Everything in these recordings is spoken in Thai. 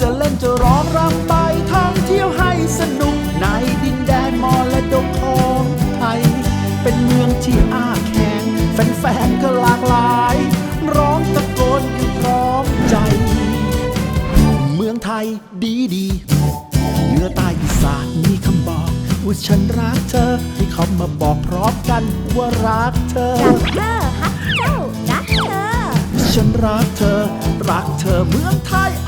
จะเล่นจะร้องรำไปท่องเที่ยวให้สนุกในดินแดนมอและดกของไทย เป็นเมืองที่อ้าแขงแฟนๆก็หลากหลาย ร้องตะโกนกันพร้อมใจ เมืองไทยดีดีเหนือใต้อีสานมีคำบอก ว่าฉันรักเธอ ให้เขามาบอกพร้อมกันว่ารักเธอรักเธอฮักเจ้ารักเธอ ฉันรักเธอ รักเธอเมืองไทย I love you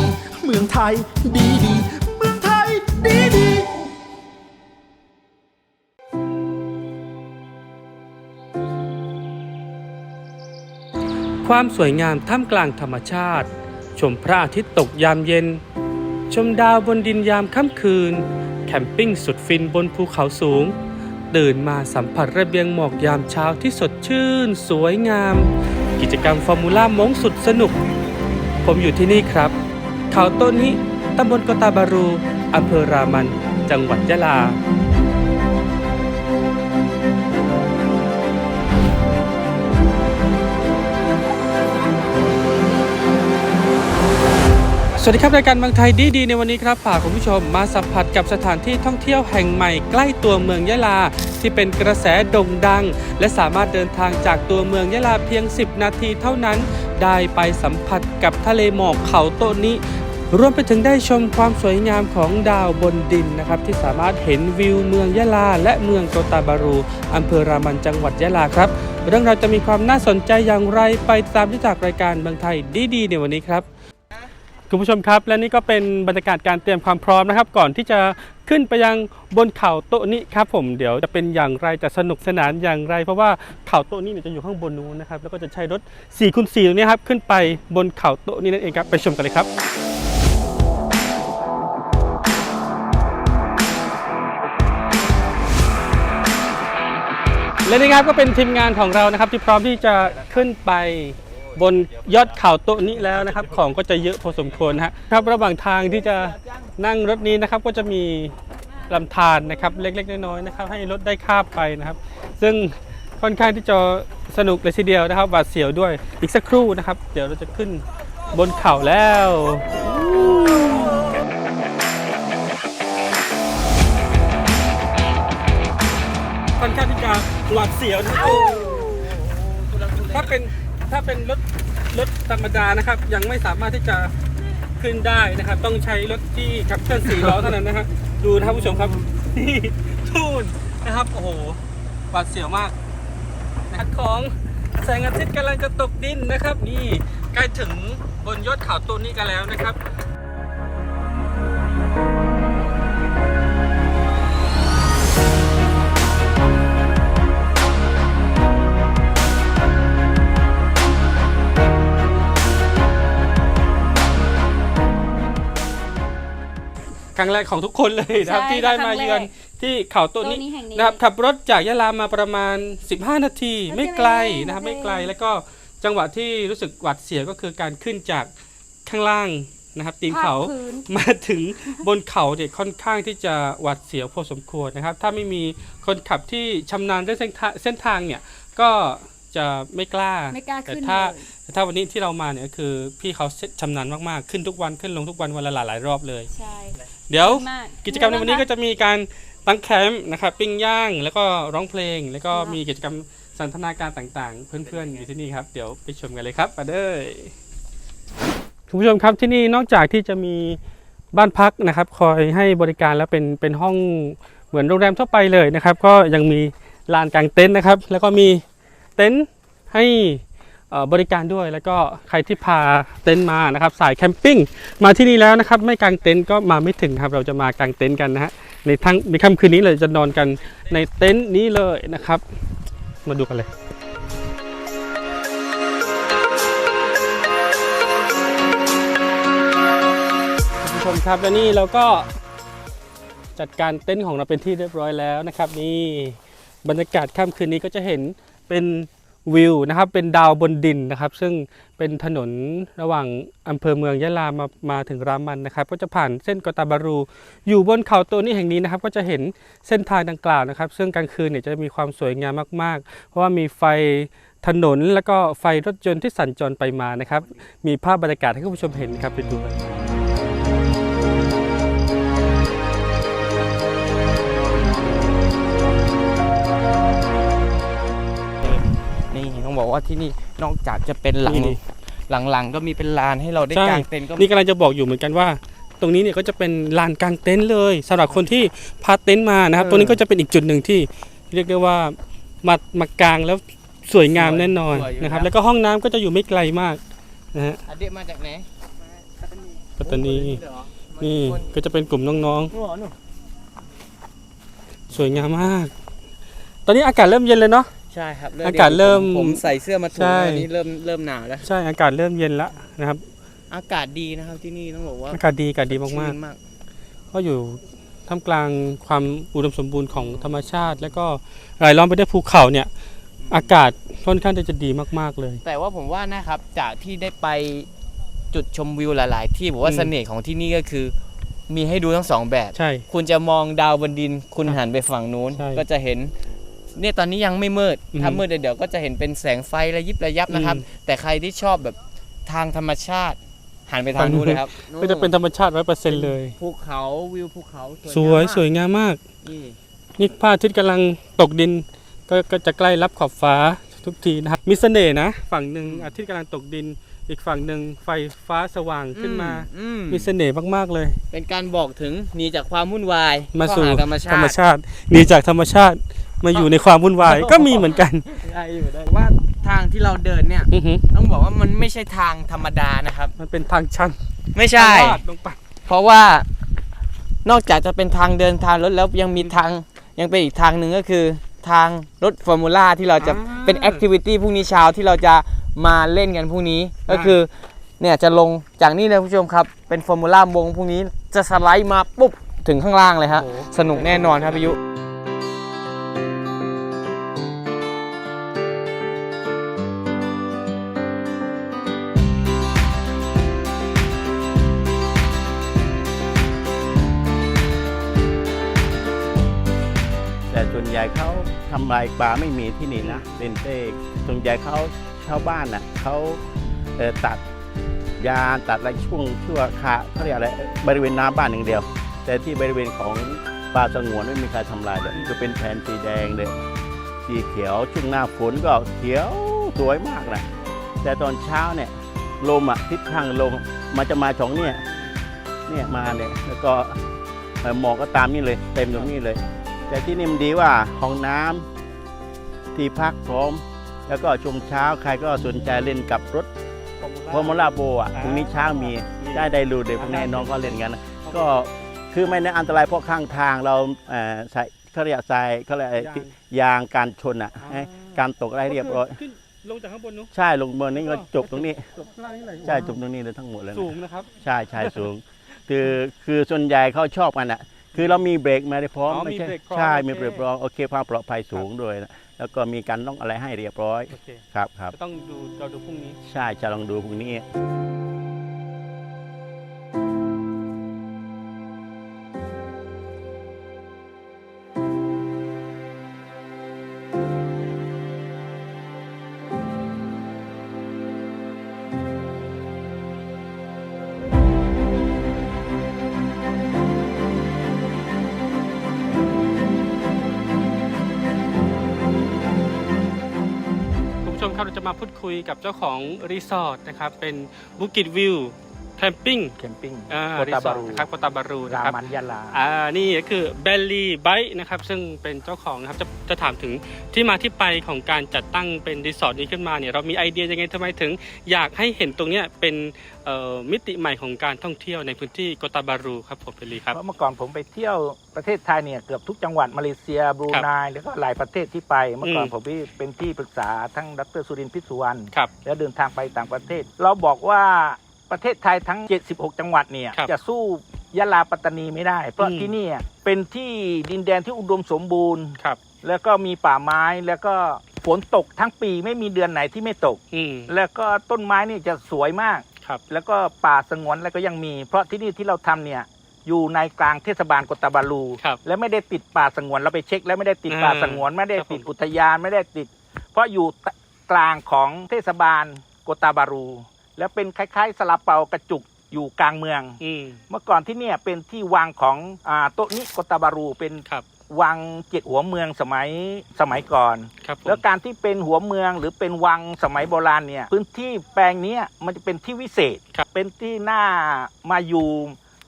เมืองไทยดีดีเมืองไทยดีดีความสวยงามท่ามกลางธรรมชาติ ชมพระอาทิตย์ตกยามเย็น ชมดาวบนดินยามค่ำคืน แคมปิ้งสุดฟินบนภูเขาสูง ตื่นมาสัมผัสระเบียงหมอกยามเช้าที่สดชื่น สวยงาม กิจกรรมฟอร์มูล่ามงสุดสนุก ผมอยู่ที่นี่ครับ เขาต้นนี้ตำบลกตาบารูอำเภอรามัน จังหวัดยะลา สวัสดีครับรายการเมืองไทยดีดีในวันนี้ครับพาคุณผู้ชมมาสัมผัสกับสถานที่ท่องเที่ยวแห่งใหม่ใกล้ตัวเมืองยะลา ที่เป็นกระแสโด่งดัง และสามารถเดินทางจากตัวเมืองยะลาเพียง 10 นาทีเท่านั้น ได้ไปสัมผัสกับทะเลหมอกเขาโตนี้ รวมไปถึงได้ชมความสวยงามของดาวบนดินนะครับ ที่สามารถเห็นวิวเมืองยะลา และเมืองโกตาบารูอำเภอรามันจังหวัดยะลาครับ เรื่องราวจะมีความน่าสนใจอย่างไรไปตามที่จากรายการเมืองไทยดีๆในวันนี้ครับคุณผู้ชมครับและนี่ก็เป็นบรรยากาศการเตรียมความพร้อมนะครับ ก่อนที่จะขึ้นไปยังบนเขาโตนี้ครับผมเดี๋ยวจะเป็นอย่างไรจะสนุกสนานอย่างไร เพราะว่าเขาโตนี้เนี่ยจะอยู่ข้างบนนู้นนะครับแล้วก็จะใช้รถ4คูณ4ตรงนี้ครับขึ้นไปบนเขาโตนี้นั่นเองครับไปชมกันเลยครับ และนี่ครับก็เป็นทีมงานของเรานะครับ ที่พร้อมที่จะขึ้นไปบนยอดเขาโตะนี้แล้วนะครับ ของก็จะเยอะพอสมควรนะฮะครับระหว่างทางที่จะนั่งรถนี้นะครับ ก็จะมีลำธารนะครับเล็ก ๆ น้อยๆนะครับ ให้รถได้ข้ามไปนะครับ ซึ่งค่อนข้างที่จะสนุกเลยทีเดียวนะครับหวาดเสียวด้วยอีกสักครู่นะครับ เดี๋ยวเราจะขึ้นบนเขาแล้ว หวาดเสียวนะถ้าเป็นถ้าเป็นรถรถธรรมดานะครับ ยังไม่สามารถที่จะขึ้นได้นะครับ ต้องใช้รถที่ขับเคลื่อนสี่ล้อเท่านั้นนะฮะดูนะครับผู้ชมครับนี่ทูนนะครับ โอ้โหหวาดเสียวมากนะครับของแสงอาทิตย์กำลังจะตกดินนะครับ นี่ใกล้ถึงบนยอดเขาตัวนี้กันแล้วนะครับ รั้งแรกของทุกคนเลยนะครับ ใช่ที่ได้ครั้มางแรกเยือนที่เขาต้นนี้ต้นนี้แห่งนี้นะครับขับรถจากยะลามาประมาณ 15 นาที ไม่ไม่ไกไกลลนะครับ ไม่ไม่ไกไกลล แล้วก็จังหวะที่รู้สึกหวัดเสียวก็คือการขึ้นจากข้างล่างนะครับตีนเขาภาคพื้น มาถึงบนเขาเนี่ยค่อนข้างที่จะหวัดเสียวพอสมควรนะครับ ถ้าไม่มีคนขับที่ชำนาญเรื่องเส้นทางเส้นทางเนี่ยก็จะไม่กล้าไม่กล้าขึ้นแต่ถ้าเลย แต่ถ้าวันนี้ที่เรามาเนี่ยก็คือพี่เขาชำนาญมากๆขึ้นทุกวันขึ้นลงทุกวันวันละหลายๆรอบเลย ใช่ เดี๋ยวดีมากกิจกรรมในวันนี้ก็จะมีการตั้งแคมป์นะครับปิ้งย่างแล้วก็ร้องเพลง แล้วก็มีกิจกรรมสันทนาการต่างๆ เพื่อนๆอยู่ที่นี่ครับ เดี๋ยวไปชมกันเลยครับมาเด้อคุณผู้ชมครับที่นี่นอกจากที่จะมีบ้านพักนะครับ คอยให้บริการแล้วเป็นเป็นห้องเหมือนโรงแรมทั่วไปเลยนะครับ ก็ยังมีลานกางเต็นท์นะครับ แล้วก็มีเต็นท์ให้เอ่อ บริการด้วยแล้วก็ใครที่พาเต็นท์มานะครับสายแคมปิ้งมาที่นี่แล้วนะครับไม่กางเต็นท์ก็มาไม่ถึงครับเราจะมากางเต็นท์กันนะฮะในทั้งในค่ำคืนนี้เลยจะนอนกันในเต็นท์นี้เลยนะครับ มาดูกันเลยคุณผู้ชมครับและนี่เราก็จัดการเต็นท์ของเราเป็นที่เรียบร้อยแล้วนะครับ นี่บรรยากาศค่ำคืนนี้ก็จะเห็นเป็น วิวนะครับเป็นดาวบนดินนะครับ ซึ่งเป็นถนนระหว่างอำเภอเมืองยะลามามาถึงรามันนะครับ ก็จะผ่านเส้นกตาบารู อยู่บนเขาตัวนี้แห่งนี้นะครับ ก็จะเห็นเส้นทางดังกล่าวนะครับ ซึ่งกลางคืนเนี่ยจะมีความสวยงามมาก ๆ เพราะว่ามีไฟถนนแล้วก็ไฟรถยนต์ที่สัญจรไปมานะครับ มีภาพบรรยากาศให้คุณผู้ชมเห็นครับไปดูกัน ว่าที่นี่นอกจากจะเป็นหลังนี่หลังๆก็มีเป็นลานให้เราได้ใช่กางเต็นท์ก็นี่กำลังจะบอกอยู่เหมือนกันว่า ตรงนี้เนี่ยก็จะเป็นลานกลางเต็นท์เลยสำหรับคนที่พาเต็นท์มานะครับเออตรงนี้ก็จะเป็นอีกจุดหนึ่งที่ เรียกได้ว่ามามากางแล้วสวยงามสวยแน่นอนสวยอยู่นะครับแล้วแล้วก็ห้องน้ำก็จะอยู่ไม่ไกลมากนะฮะอันเดียมาจากไหนปัตตานีเหรอนี่ก็จะเป็นกลุ่มน้องนู่นเหรอนู่นๆ สวยงามมาก ตอนนี้อากาศเริ่มเย็นเลยเนาะ ใช่ครับอากาศเริ่มผผมใส่เสื้อมาถูใช่อันนี้เริ่มเริ่มหนาวแล้ว ใช่อากาศเริ่มเย็นแล้วนะครับ อากาศดีนะครับที่นี่ต้องบอกว่าอากาศดีอากาศดีมากชื่นมากๆก็อยู่ท่ามกลางความอุดมสมบูรณ์ของธรรมชาติ แล้วก็รายล้อมไปด้วยภูเขาเนี่ย อากาศค่อนข้างที่จะดีมากๆเลย แต่ว่าผมว่านะครับจากที่ได้ไปจุดชมวิวหลาย ๆ ที่ผมว่าอืม เสน่ห์ของที่นี่ก็คือ มีให้ดูทั้งสองแบบ ใช่ คุณจะมองดาวบนดิน คุณหันไปฝั่งนู้น ใช่ ก็จะเห็น เนี่ยตอนนี้ยังไม่มืดอืมถ้ามืดเดี๋ยวก็จะเห็นเป็นแสงไฟระยิบระยับนะครับอืมแต่ใครที่ชอบแบบทางธรรมชาติหันไปทางนู้นเลยครับก็จะเป็นธรรมชาติร้อยเปอร์เซ็นต์เลยภูเขาวิวภูเขาสวยงามมากสวยงามมากนี่นี่พระอาทิตย์กำลังตกดินก็ก็จะใกล้รับขอบฟ้าทุกทีนะครับมีเสน่ห์นะ ฝั่งหนึ่งอาทิตย์กำลังตกดิน อีกฝั่งหนึ่งไฟฟ้าสว่างขึ้นมาอืมมีเสน่ห์มากๆเลย เป็นการบอกถึงหนีจากความวุ่นวายมาเข้สู่หธรรมชาธรรมติชาติหนีจากธรรมชาติ มาอยู่ในความวุ่นวายก็มีเหมือนกันได้อยู่ได้ว่าทางที่เราเดินเนี่ย อือหือต้องบอกว่ามันไม่ใช่ทางธรรมดานะครับ มันเป็นทางชันไม่ใช่ทางลาดลงไปเพราะว่านอกจากจะเป็นทางเดินทางรถแล้วยังมีทางยังเป็นอีกทางหนึ่งก็คือทางรถฟอร์มูล่าที่เราจะอ่าเป็นแอคทิวิตี้พรุ่งนี้เช้าที่เราจะมาเล่นกันพรุ่งนี้ก็คือเนี่ยจะลงจากนี่เลยคุณผู้ชมครับ เป็นฟอร์มูล่าวงพรุ่งนี้จะสไลด์มาปุ๊บถึงข้างล่างเลยฮะโอ้โหสนุกแน่นอนครับพี่ยุ วนใหญ่เขาทำลายป่าไม่มีที่นี่นะเป็นเต้ส่วนใหญ่เขาชาวบ้านน่ะเขาเตัดยาตัดอะไรช่วงชั่วคาเขาเรียกอะไรบริเวณหน้าบ้านอย่างเดียว แต่ที่บริเวณของป่าสงวนไม่มีใครทำลายเลยจะเป็นแผนสีแดงเลยสีเขียวช่วงหน้าฝนก็เขียวสวยมากนะแต่ตอนเช้าเนี่ยลมอะทิศทางลมมันจะมาช่องเนี่ยเนี่ยมาเนี่ยแล้วก็หมอกก็ตามนี่เลย เต็มตรงนี้เลย แต่ที่นี่มันดีว่าห้องน้ำที่พักพร้อม แล้วก็ช่วงเช้าใครก็สนใจเล่นกับรถฟอร์มูล่าโบอะพรุ่งนี้เช้ามีได้ได้รูเด็กพวกนี้น้องก็เล่นกันนะก็คือไม่ได้อันตรายเพราะข้างทางเราเอ่อใส่เขาเรียกทรายเขาเรียกอะไรที่ยางการชนอะให้การตกอะไรเรียบร้อยขึ้นลงจากข้างบนนู้นใช่ลงบนนี้ก็จบตรงนี้จบข้างล่างนี่เลยใช่จบตรงนี้เลยทั้งหมดเลยนะสูงนะครับ ใช่ใช่สูง คือคือส่วนใหญ่เขาชอบกันอะ คือเรามีเบรกมาได้พร้อมอ๋อไม่มีใช่เบรกพร้อมใช่โอเค มีเบรกพร้อมโอเคความปลอดภัยสูงด้วยนะแล้วก็มีการต้องอะไรให้เรียบร้อยโอเคครับครับ จะต้องดูเราดูพรุ่งนี้ ใช่จะลองดูพวกนี้ ผู้ชมครับเราจะมาพูดคุยกับเจ้าของรีสอร์ทนะครับเป็นบุกิตวิว แแคมปิ้งแคมปิ้งอ่าโกรีตาสบาอร์ทรูนะครับโกตาบารูนะราครับ มันยาลา อ่า นี่ก็คือเบลลี่ไบนะครับ ซึ่งเป็นเจ้าของนะครับ จะจะถามถึงที่มาที่ไปของการจัดตั้งเป็นรีสอร์ทนี้ขึ้นมาเนี่ย เรามีไอเดียยังไงทำไมถึง อยากให้เห็นตรงเนี้ยเป็นเอ่อมิติใหม่ของการท่องเที่ยวในพื้นที่โกตาบารูครับผมเบลลี่ครับ เพราะเมื่อก่อนผมไปเที่ยวประเทศไทยเนี่ยเกือบทุกจังหวัดมาเลเซียบรูไนแล้วก็หลายประเทศที่ไป เมื่อก่อนอืม ผมเป็นที่ปรึกษาทั้งดรสุรินทร์พิษสุวรรณ ครับ แล้วเดินทางไปต่างประเทศ เราบอกว่า ประเทศไทยทั้ง 76 จังหวัดเนี่ยครับจะสู้ยะลาปัตตานีไม่ได้ เพราะอืม ที่นี่เป็นที่ดินแดนที่อุดมสมบูรณ์ ครับ แล้วก็มีป่าไม้แล้วก็ฝนตกทั้งปีไม่มีเดือนไหนที่ไม่ตก อืมแล้วก็ต้นไม้นี่จะสวยมาก ครับ แล้วก็ป่าสงวนแล้วก็ยังมี เพราะที่นี่ที่เราทำเนี่ยอยู่ในกลางเทศบาลกตาบาลู ครับและไม่ได้ติดป่าสงวนเราไปเช็ค แล้วไม่ได้ติดป่าอ่าสงวน ไม่ได้ครับติดผม อุทยานไม่ได้ติด เพราะอยู่กลางของเทศบาลกตาบารู แล้วเป็นคล้ายๆสลาเปากระจุกอยู่กลางเมือง อืมเมื่อก่อนที่เนี่ยเป็นที่วางของอ่าโต๊ะนี้กตาบารูเป็นครับวังเจ็ดหัวเมืองสมัยสมัยก่อน ครับผมแล้วการที่เป็นหัวเมืองหรือเป็นวังสมัยโบราณเนี่ยพื้นที่แปลงเนี้ยมันจะเป็นที่วิเศษ ครับเป็นที่น่ามาอยู่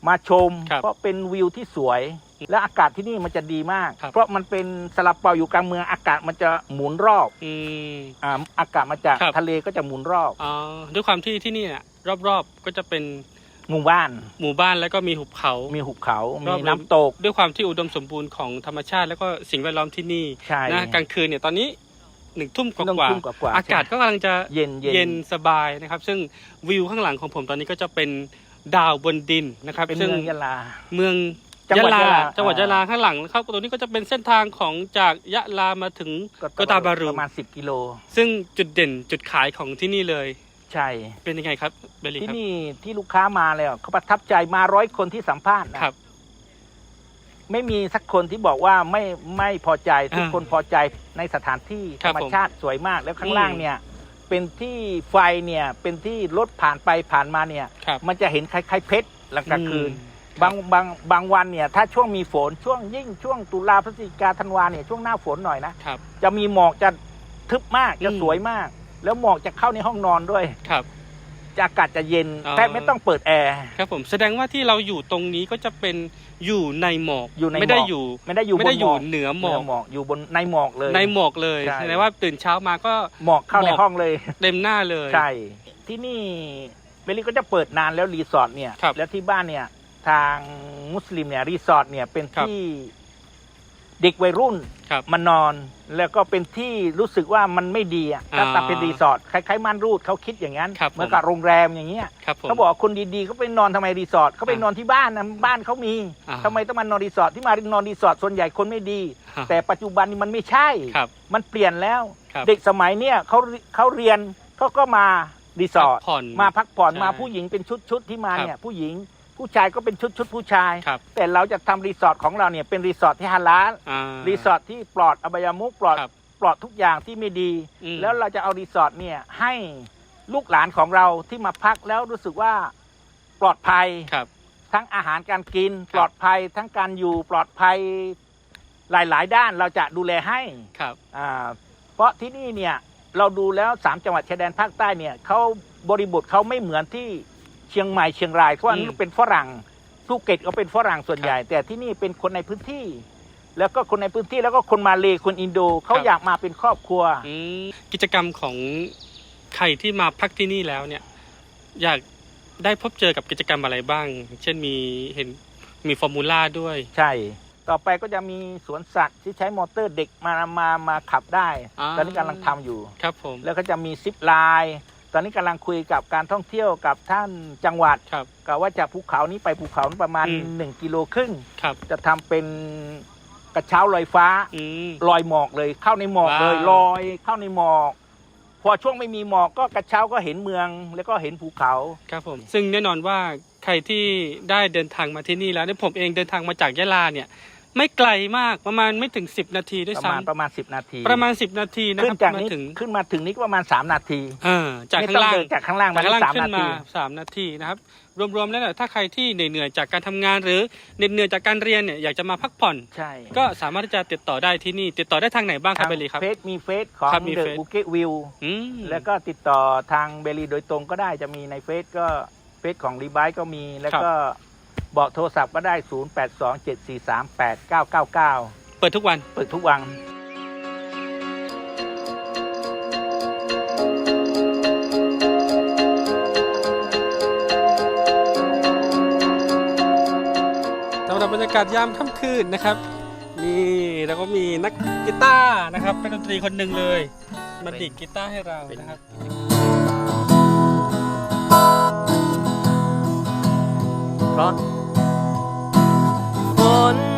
มาชม ครับ เพราะเป็นวิวที่สวย และอากาศที่นี่มันจะดีมาก ครับ เพราะมันเป็นสลับเปาอยู่กลางเมืองอากาศมันจะหมุนรอบอืม อ่าอากาศมาจากครับ ทะเลก็จะหมุนรอบอ๋อด้วยความที่ที่นี่เนี่ยรอบๆก็จะเป็นหมู่บ้าน หมู่บ้านแล้วก็มีหุบเขา มีหุบเขารอบมีๆน้ำตก ด้วยความที่อุดมสมบูรณ์ของธรรมชาติ แล้วก็สิ่งแวดล้อมที่นี่ใช่นะกลางคืนเนี่ยตอนนี้หนึ่งทุ่มกต้องว่าทุ่มกว่าๆ ๆอากาศก็กำลังจะเย็นเย็น เย็นสบายนะครับ ซึ่งวิวข้างหลังของผมตอนนี้ก็จะเป็นดาวบนดินนะครับ เป็นซึ่งเมืองยะลา เมือง จังหวัดยะลาจังหวัดอ่ายยะลาข้างหลังนะครับตัวนี้ก็จะเป็นเส้นทางของจากยะลามาถึงโกตาบารูประมาณ10กิโล ซึ่งจุดเด่นจุดขายของที่นี่เลย ใช่ เป็นยังไงครับเบลลี่ที่ครับนี่ที่ลูกค้ามาแล้วเขาประทับใจมาร้อยคนที่สัมภาษณ์นะครับ ไม่มีสักคนที่บอกว่าไม่ไม่พอใจทุกอ่าคนพอใจในสถานที่ธครัรบรมผมชาติสวยมากแล้วข้าอืงมล่างเนี่ยเป็นที่ไฟเนี่ยเป็นที่รถผ่านไปผ่านมาเนี่ยครับมันจะเห็นคล้ายๆเพชรหลังกลางคืนอืม บางบางบางวันเนี่ย ถ้าช่วงมีฝนช่วงยิ่งช่วงตุลาพฤศจิกาธันวาเนี่ยช่วงหน้าฝนหน่อยนะครับ จะมีหมอกจะทึบมากจะอืมสวยมาก แล้วหมอกจะเข้าในห้องนอนด้วยครับจะอากาศจะเย็นอ๋อแทบไม่ต้องเปิดแอร์ครับผมแสดงว่าที่เราอยู่ตรงนี้ก็จะเป็นอยู่ในหมอกอยู่ในไม่ได้หมอกอยู่ ไม่ได้อยู่ไม่บได้นอหมยู่อกเหนือหมอกหมอกอยู่บนในหมอกเลย ในหมอกเลยใช่แสดงว่าตื่นเช้ามาก็หมอกเข้าหมในอกห้องเลย เต็มหน้าเลยใช่ที่นี่เบลลี่ก็จะเปิดนานแล้วรีสอร์ทเนี่ยครับแล้วที่บ้านเนี่ย ทางมุสลิมเนี่ยรีสอร์ทเนี่ยเป็นครับที่เด็กวัยรุ่นครับมานอนแล้วก็เป็นที่รู้สึกว่ามันไม่ดีอะอ่าถ้าเป็นรีสอร์ทคล้ายๆม่านรูดเขาคิดอย่างนั้นครับผมเหมือนกับโรงแรมอย่างเงี้ยครับผมเขาบอกว่าคนดีๆเขาไปนอนทำไมรีสอร์ทเขาไปอ่านอนที่บ้านนะบ้านเขามีอ่าทำไมต้องมานอนรีสอร์ทที่มานอนรีสอร์ทส่วนใหญ่คนไม่ดีฮะแต่ปัจจุบันนี้มันไม่ใช่ครับมันเปลี่ยนแล้วครับเด็กสมัยเนี้ยเขาเขาเรียนเขาก็มารีสอร์ทพักผ่อนมาพักผ่อนใช่มาผู้หญิงเป็นชุดชุดๆที่มาครับเนี่ยผู้หญิง ผู้ชายก็เป็นชุดชุดๆผู้ชาย ครับแต่เราจะทำรีสอร์ทของเราเนี่ยเป็นรีสอร์ทที่ฮาลาลอ่า รีสอร์ทที่ปลอดอบายมุกปลอดครับปลอดทุกอย่างที่ไม่ดี อืม แล้วเราจะเอารีสอร์ทเนี่ยให้ลูกหลานของเราที่มาพักแล้วรู้สึกว่าปลอดภัย ครับ ทั้งอาหารการกินครับ ปลอดภัย ทั้งการอยู่ปลอดภัยหลาย ๆ ด้านเราจะดูแลให้ครับ อ่าเพราะที่นี่เนี่ยเราดูแล้วสามจังหวัดชายแดนภาคใต้เนี่ยเขาบริบทเขาไม่เหมือนที่ เชียงใหม่เชียงรายเพราะว่าอืมนั่นเป็นฝรั่งภูเก็ตก็เป็นฝรั่งส่วนใหญ่ แต่ที่นี่เป็นคนในพื้นที่ แล้วก็คนในพื้นที่แล้วก็คนมาเลคนอินโดเขาอยากมาเป็นครอบครัว อืมกิจกรรมของใครที่มาพักที่นี่แล้วเนี่ย อยากได้พบเจอกับกิจกรรมอะไรบ้าง เช่นมีเห็นมีฟอร์มูล่าด้วย ใช่ ต่อไปก็จะมีสวนสัตว์ที่ใช้มอเตอร์เด็กมามามาขับได้ อ่า ตอนนี้กำลังทำอยู่ ครับผม แล้วก็จะมีซิปไลน์ ตอนนี้กำลังคุยกับการท่องเที่ยวกับท่านจังหวัดครับกะว่าจากภูเขานี้ไปภูเขาประมาณอืมหนึ่งกิโลครึ่งครับจะทำเป็นกระเช้าลอยฟ้าอืมลอยหมอกเลย เข้าในหมอกเลยว้าวลอยเข้าในหมอก พอช่วงไม่มีหมอกก็กระเช้าก็เห็นเมืองแล้วก็เห็นภูเขาครับผม ซึ่งแน่นอนว่าใครที่ได้เดินทางมาที่นี่แล้วเนี่ยผมเองเดินทางมาจากยะลาเนี่ย ไม่ไกลมากประมาณไม่ถึง 10 นาทีด้วยประมาณซ้ำประมาณสิบนาทีประมาณ 10 นาทีนะขึ้คนรับจากมานี้ถึงขึ้นมาถึงนี้ก็ประมาณสามนาทีเออจากไม่ข้างต้องล่าง เดินจากข้างล่างจามากข้างล่างสามขึ้นานมาที สามนาทีนะครับ รวมๆแล้วเนี่ยถ้าใครที่เหนื่อยๆจากการทำงานหรือเหนื่อยๆจากการเรียนเนี่ยอยากจะมาพักผ่อน ใช่ก็สามารถที่จะติดต่อได้ที่นี่ ติดต่อได้ทางไหนบ้างครับเบลลี่ครับ เฟซมีเฟซของครับมีเดอะเฟซ บุเกตวิวอืมแล้วก็ติดต่อทางเบลีโดยตรงก็ได้จะมีในเฟซก็เฟซของรีบายก็มีแล้วก็ บอกโทรศัพท์ก็ได้ 0 8 2 7 4 3 8 9 9 9 เปิดทุกวัน เปิดทุกวันสำหรับบรรยากาศยามค่ำคืนนะครับนี่แล้วก็มีนักกีตาร์นะครับเป็นดนตรีคนหนึ่งเลยมาดีดกีตาร์ให้เรานะครับ ราะฝน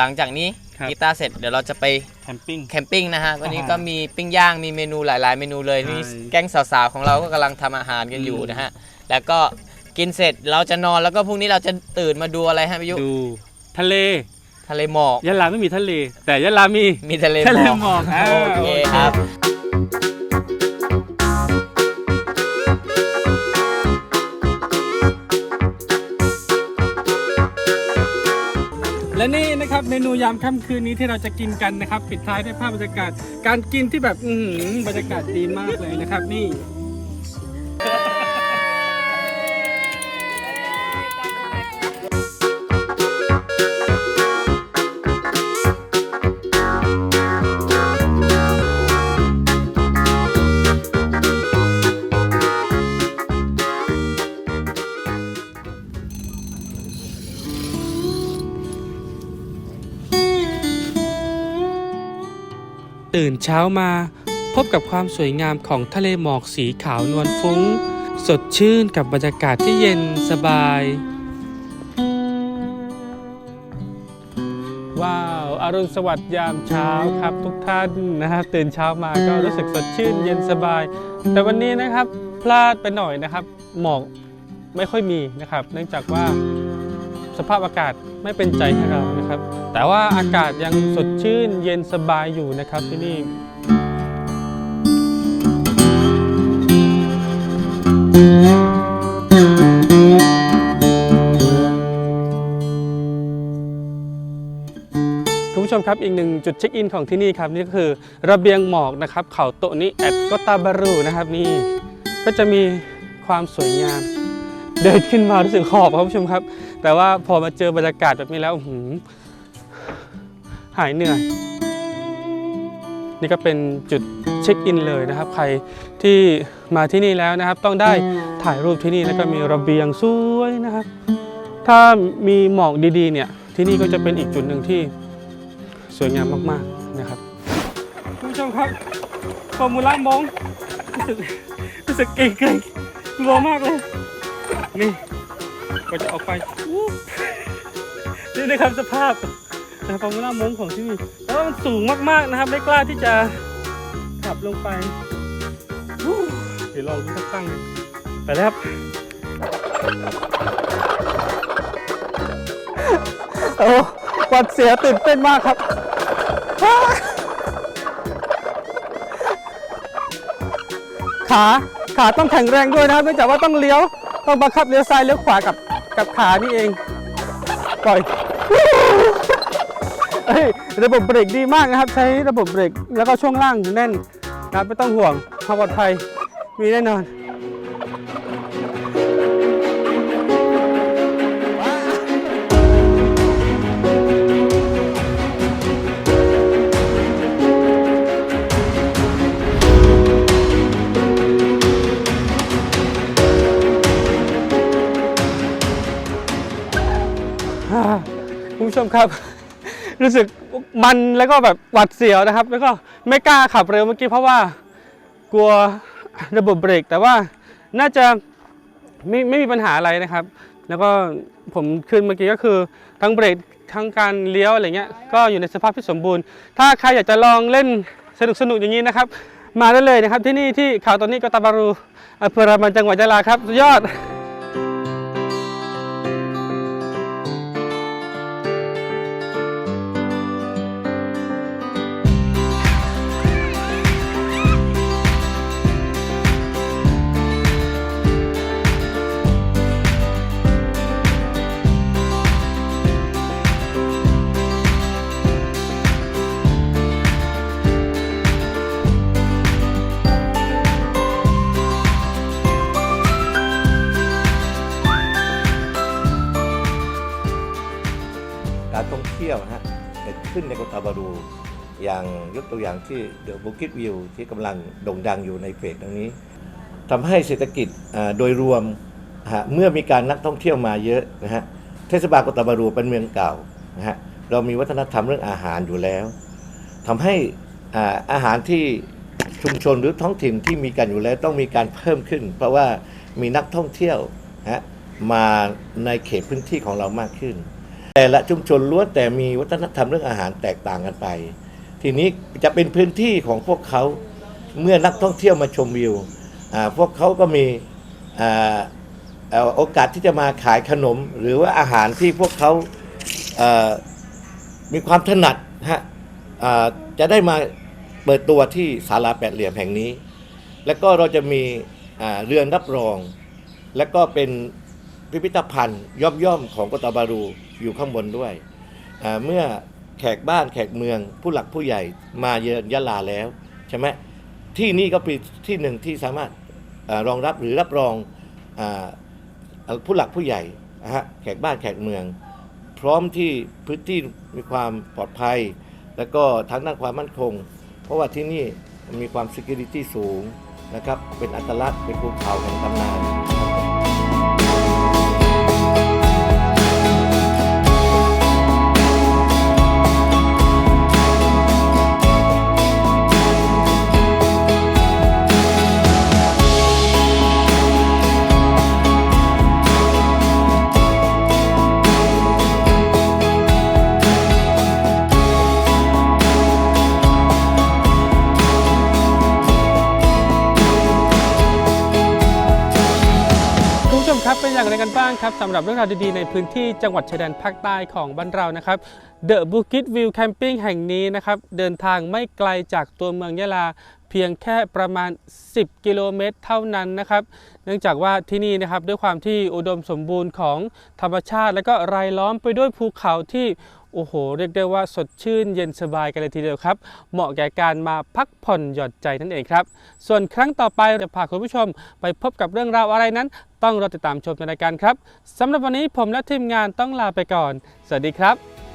หลังจากนี้ครับ กีตาร์เสร็จเดี๋ยวเราจะไปแคมปิ้ง แคมปิ้งนะฮะวันนี้อ่าก็มีปิ้งย่างมีเมนูหลาย ๆ เมนูเลยใช่มีแก๊งสาวๆของเราก็กำลังทำอาหารกันอยู่อืม นะฮะแล้วก็กินเสร็จเราจะนอนแล้วก็พรุ่งนี้เราจะตื่นมาดูอะไรฮะพี่ยุดูทะเล ทะเลหมอกยะลาไม่มีทะเล แต่ยะลามีมีทะเลทะเลหหมมออกกอ่าโอเคโอเค และนี่นะครับเมนูยามค่ำคืนนี้ที่เราจะกินกันนะครับ ปิดท้ายด้วยภาพบรรยากาศ การกินที่แบบอือหือบรรยากาศดีมากเลยนะครับนี่ ตื่นเช้ามา พบกับความสวยงามของทะเลหมอกสีขาวนวลฟุ้ง สดชื่นกับบรรยากาศที่เย็นสบาย ว้าวอรุณสวัสดิ์ยามเช้าครับทุกท่านนะครับตื่นเช้ามาก็รู้สึกสดชื่นเย็นสบาย แต่วันนี้นะครับพลาดไปหน่อยนะครับ หมอกไม่ค่อยมีนะครับ เนื่องจากว่า สภาพอากาศไม่เป็นใจให้เรานะครับ แต่ว่าอากาศยังสดชื่นเย็นสบายอยู่นะครับที่นี่คุณผู้ชมครับอีกหนึ่งจุดเช็คอินของที่นี่ครับนี่ก็คือระเบียงหมอกนะครับเขาโตนี้แอดกตาบารูนะครับนี่ก็จะมีความสวยงาม เดินขึ้นมารู้สึกหอบครับคุณผู้ชมครับ แต่ว่าพอมาเจอบรรยากาศแบบนี้แล้วหืหายเหนื่อย นี่ก็เป็นจุดเช็คอินเลยนะครับ ใครที่มาที่นี่แล้วนะครับ ต้องได้ถ่ายรูปที่นี่แล้วก็มีระเบียงสวยนะครับ ถ้ามีหมอกดีๆเนี่ยที่นี่ก็จะเป็นอีกจุดหนึ่งที่สวยงามมากๆนะครับคุณผู้ชมครับฟอร์มูล่ามองรู้สึกรู้สึกเก่งเก่งๆกลัวมากเลย นี่ก็จะออกไปดูนี่นะครับสภาพนะฟอร์มูล่ามงของที่นี่แล้วมันสูงมากๆนะครับ ไม่กล้าที่จะขับลงไปเดี๋ยวลองดูสักตั้งหนึ่งไปแล้วครับโอ้วัดเสียตื่นเต้นมากครับขาขาต้องแข็งแรงด้วยนะครับเนื่องจากว่าต้องเลี้ยว ต้องบังคับเลี้ยวซ้ายเลี้ยวขวากับกับขานี่เอง ปล่อยเฮ้ยระบบเบรกดีมากนะครับ ใช้ระบบเบรกแล้วก็ช่วงล่างแน่นนะไม่ต้องห่วงความปลอดภัยมีแน่นอน ชมครับ รู้สึกมันแล้วก็แบบหวัดเสียวนะครับ แล้วก็ไม่กล้าขับเร็วเมื่อกี้เพราะว่ากลัวระบบเบรก แต่ว่าน่าจะไม่ไม่มีปัญหาอะไรนะครับ แล้วก็ผมขึ้นเมื่อกี้ก็คือทั้งเบรกทั้งการเลี้ยวอะไรเงี้ยก็อยู่ในสภาพที่สมบูรณ์ ถ้าใครอยากจะลองเล่นสนุกสนุกอย่างนี้นะครับ มาได้เลยนะครับที่นี่ที่เขาตอนนี้ก็ตาบารูอำเภอรามันจังหวัดยะลาครับสุดยอด กิดขึ้นในโกตาบารูอย่างยกตัวอย่างที่เดอะบุกิตวิวที่กำลังโด่งดังอยู่ในเฟสตรงนี้ทำให้เศรษฐกิจโดยรวมเมื่อมีการนักท่องเที่ยวมาเยอะนะฮะเทศบาลกตาบารูเป็นเมืองเก่านะฮะเรามีวัฒนธรรมเรื่องอาหารอยู่แล้วทำให้อาหารที่ชุมชนหรือท้องถิ่นที่มีกันอยู่แล้วต้องมีการเพิ่มขึ้น เพราะว่ามีนักท่องเที่ยวนะฮะมาในเขตพื้นที่ของเรามากขึ้น แต่ละชุมชนล้วนแต่มีวัฒนธรรมเรื่องอาหารแตกต่างกันไป ทีนี้จะเป็นพื้นที่ของพวกเขาเมื่อนักท่องเที่ยวมาชมวิวพวกเขาก็มีโอกาสที่จะมาขายขนม หรือว่าอาหารที่พวกเขามีความถนัดฮะจะได้มาเปิดตัวที่ศาลาแปดเหลี่ยมแห่งนี้ แล้วก็เราจะมีเรือนรับรอง และก็เป็น พิพิธภัณฑ์ย่อมๆของกตาบารูอยู่ข้างบนด้วย เมื่อแขกบ้านแขกเมืองผู้หลักผู้ใหญ่มาเยือนยะลาแล้วใช่ไหมที่นี่ก็เป็นที่หนึ่งที่สามารถอรองรับหรือรับรองอผู้หลักผู้ใหญ่แขกบ้านแขกเมือง พร้อมที่พื้นที่มีความปลอดภัย แล้วก็ทางด้านความมั่นคง เพราะว่าที่นี่มีความ security สูงนะครับเป็นอัตลักษณ์เป็นภูเขาแห่งตำนาน อย่างไรกันบ้างครับสำหรับเรื่องราวดีๆในพื้นที่จังหวัดชายแดนภาคใต้ของบ้านเรานะครับเดอะบูคิตวิวแคมปิ้งแห่งนี้นะครับเดินทางไม่ไกลจากตัวเมืองยะลาเพียงแค่ประมาณ 10 กิโลเมตรเท่านั้นนะครับ เนื่องจากว่าที่นี่นะครับด้วยความที่อุดมสมบูรณ์ของธรรมชาติ และก็รายล้อมไปด้วยภูเขาที่ โอ้โห เรียกได้ว่าสดชื่นเย็นสบายกันเลยทีเดียวครับ เหมาะแก่การมาพักผ่อนหย่อนใจนั่นเองครับ ส่วนครั้งต่อไปจะพาคุณผู้ชม ไปพบกับเรื่องราวอะไรนั้น ต้องรอติดตามชมในรายการครับสำหรับวันนี้ผมและทีมงานต้องลาไปก่อน สวัสดีครับ